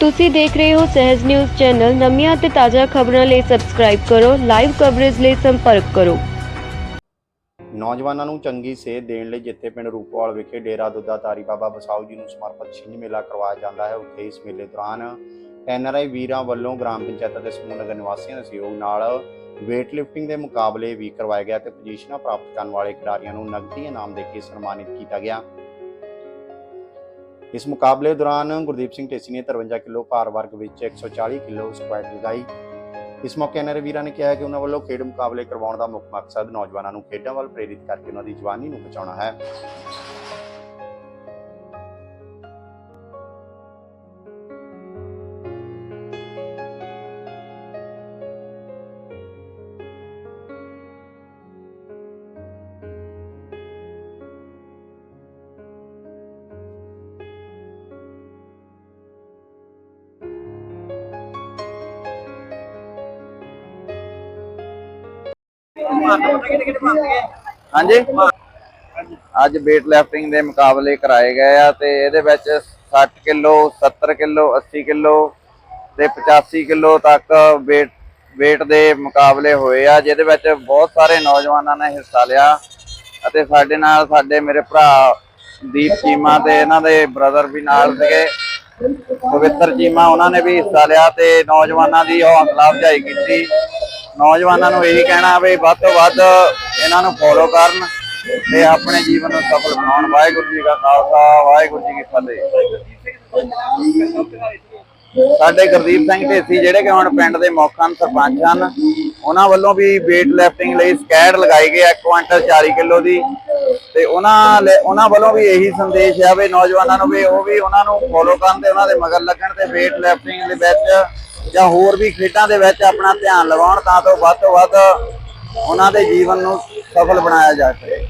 ਤੁਸੀਂ ਦੇਖ ਰਹੇ ਹੋ ਸਹਿਜ ਨਿਊਜ਼ ਚੈਨਲ। ਨਵੀਆਂ ਅਤੇ ਤਾਜ਼ਾ ਖਬਰਾਂ ਲਈ ਸਬਸਕ੍ਰਾਈਬ ਕਰੋ ਲਾਈਵ ਕਵਰੇਜ ਲਈ ਸੰਪਰਕ ਕਰੋ। ਨੌਜਵਾਨਾਂ ਨੂੰ ਚੰਗੀ ਸੇਧ ਦੇਣ ਲਈ ਜਿੱਥੇ ਪਿੰਡ ਰੂਪਵਾਲ ਵਿਖੇ ਡੇਰਾ ਦੁੱਧਾ ਤਾਰੀ ਬਾਬਾ ਬਸਾਊ ਜੀ ਨੂੰ ਸਮਰਪਿਤ ਛਿੰਝ ਮੇਲਾ ਕਰਵਾਇਆ ਜਾਂਦਾ ਹੈ। ਉੱਥੇ ਇਸ ਮੇਲੇ ਦੌਰਾਨ ਐਨਆਰਆਈ ਵੀਰਾਂ ਵੱਲੋਂ ਗ੍ਰਾਮ ਪੰਚਾਇਤ ਦੇ ਸਮੂਹ ਨਗਰ ਨਿਵਾਸੀਆਂ ਦੇ ਸਹਿਯੋਗ ਨਾਲ weight lifting ਦੇ ਮੁਕਾਬਲੇ ਵੀ ਕਰਵਾਇਆ ਗਿਆ ਤੇ ਪੋਜੀਸ਼ਨਾਂ ਪ੍ਰਾਪਤ ਕਰਨ ਵਾਲੇ ਖਿਡਾਰੀਆਂ ਨੂੰ ਨਗਦੀ ਇਨਾਮ ਦੇ ਕੇ ਸਨਮਾਨਿਤ ਕੀਤਾ ਗਿਆ। ਇਸ ਮੁਕਾਬਲੇ ਦੌਰਾਨ ਗੁਰਦੀਪ ਸਿੰਘ ਢੇਸੀ ਨੇ 53 ਕਿਲੋ ਭਾਰ ਵਰਗ ਵਿੱਚ 140 ਕਿਲੋ ਸਕੁਐਟ ਲਗਾਈ। ਇਸ ਮੌਕੇ ਐਨਆਰਆਈ ਵੀਰਾਂ ਨੇ ਕਿਹਾ ਕਿ ਉਹਨਾਂ ਵੱਲੋਂ ਖੇਡ ਮੁਕਾਬਲੇ ਕਰਵਾਉਣ ਦਾ ਮੁੱਖ ਮਕਸਦ ਨੌਜਵਾਨਾਂ ਨੂੰ ਖੇਡਾਂ ਵੱਲ ਪ੍ਰੇਰਿਤ ਕਰਕੇ ਉਹਨਾਂ ਦੀ ਜਵਾਨੀ ਨੂੰ ਬਚਾਉਣਾ ਹੈ। ਹਾਂਜੀ। ਅੱਜ weight lifting ਦੇ ਮੁਕਾਬਲੇ ਕਰਾਏ ਗਏ ਆ ਤੇ ਇਹਦੇ ਵਿੱਚ 60 ਕਿਲੋ 70 ਕਿਲੋ 80 ਕਿਲੋ ਤੇ 85 ਕਿਲੋ ਤੱਕ weight weight ਦੇ ਮੁਕਾਬਲੇ ਹੋਏ ਆ, ਜਿਹਦੇ ਵਿੱਚ ਬਹੁਤ ਸਾਰੇ ਨੌਜਵਾਨਾਂ ਨੇ ਹਿੱਸਾ ਲਿਆ ਅਤੇ ਸਾਡੇ ਨਾਲ ਸਾਡੇ ਮੇਰੇ ਭਰਾ ਦੀਪ ਚੀਮਾ ਤੇ ਇਹਨਾਂ ਦੇ ਬ੍ਰਦਰ ਵੀ ਨਾਲ ਸੀਗੇ। ਪਵਿੱਤਰ ਚੀਮਾ, ਉਹਨਾਂ ਨੇ ਵੀ ਹਿੱਸਾ ਲਿਆ ਤੇ ਨੌਜਵਾਨਾਂ ਦੀ ਹੌਸਲਾ ਅਫਜ਼ਾਈ ਕੀਤੀ। ਨੌਜਵਾਨਾਂ ਨੂੰ ਇਹੀ ਕਹਿਣਾ ਵੀ ਵੱਧ ਤੋਂ ਵੱਧ ਇਹਨਾਂ ਨੂੰ ਫੋਲੋ ਕਰਨ ਤੇ ਆਪਣੇ ਜੀਵਨ ਨੂੰ ਸਫਲ ਬਣਾਉਣ। ਵਾਹਿਗੁਰੂ ਜੀ ਕਾ ਖਾਲਸਾ, ਵਾਹਿਗੁਰੂ ਜੀ ਕੀ ਫਤਿਹ। ਸਾਡੇ ਗੁਰਦੀਪ ਸਿੰਘ ਢੇਸੀ ਜਿਹੜੇ ਕਿ ਹੁਣ ਪਿੰਡ ਦੇ ਮੁੱਖ ਹਨ, ਸਰਪੰਚ ਹਨ, ਉਹਨਾਂ ਵੱਲੋਂ ਵੀ weight ਲਿਫਟਿੰਗ ਲਈ ਸਕੈਡ ਲਗਾਈ ਗਈ 1 ਕੁਇੰਟਲ 40 ਕਿਲੋ ਦੀ। ਤੇ ਉਹਨਾਂ ਉਹਨਾਂ ਵੱਲੋਂ ਵੀ ਇਹੀ ਸੰਦੇਸ਼ ਆ ਵੀ ਨੌਜਵਾਨਾਂ ਨੂੰ ਵੀ ਉਹ ਵੀ ਉਹਨਾਂ ਨੂੰ ਫੋਲੋ ਕਰਨ ਤੇ ਉਹਨਾਂ ਦੇ ਮਗਰ ਲੱਗਣ ਤੇ weight lifting ਦੇ ਵਿੱਚ ਜਾਂ ਹੋਰ ਵੀ ਖੇਡਾਂ ਦੇ ਵਿੱਚ ਆਪਣਾ ਧਿਆਨ ਲਗਾਉਣ ਤਾਂ ਤੋਂ ਵੱਧ ਤੋਂ ਵੱਧ ਉਹਨਾਂ ਦੇ ਜੀਵਨ ਨੂੰ ਸਫਲ ਬਣਾਇਆ ਜਾ ਸਕੇ।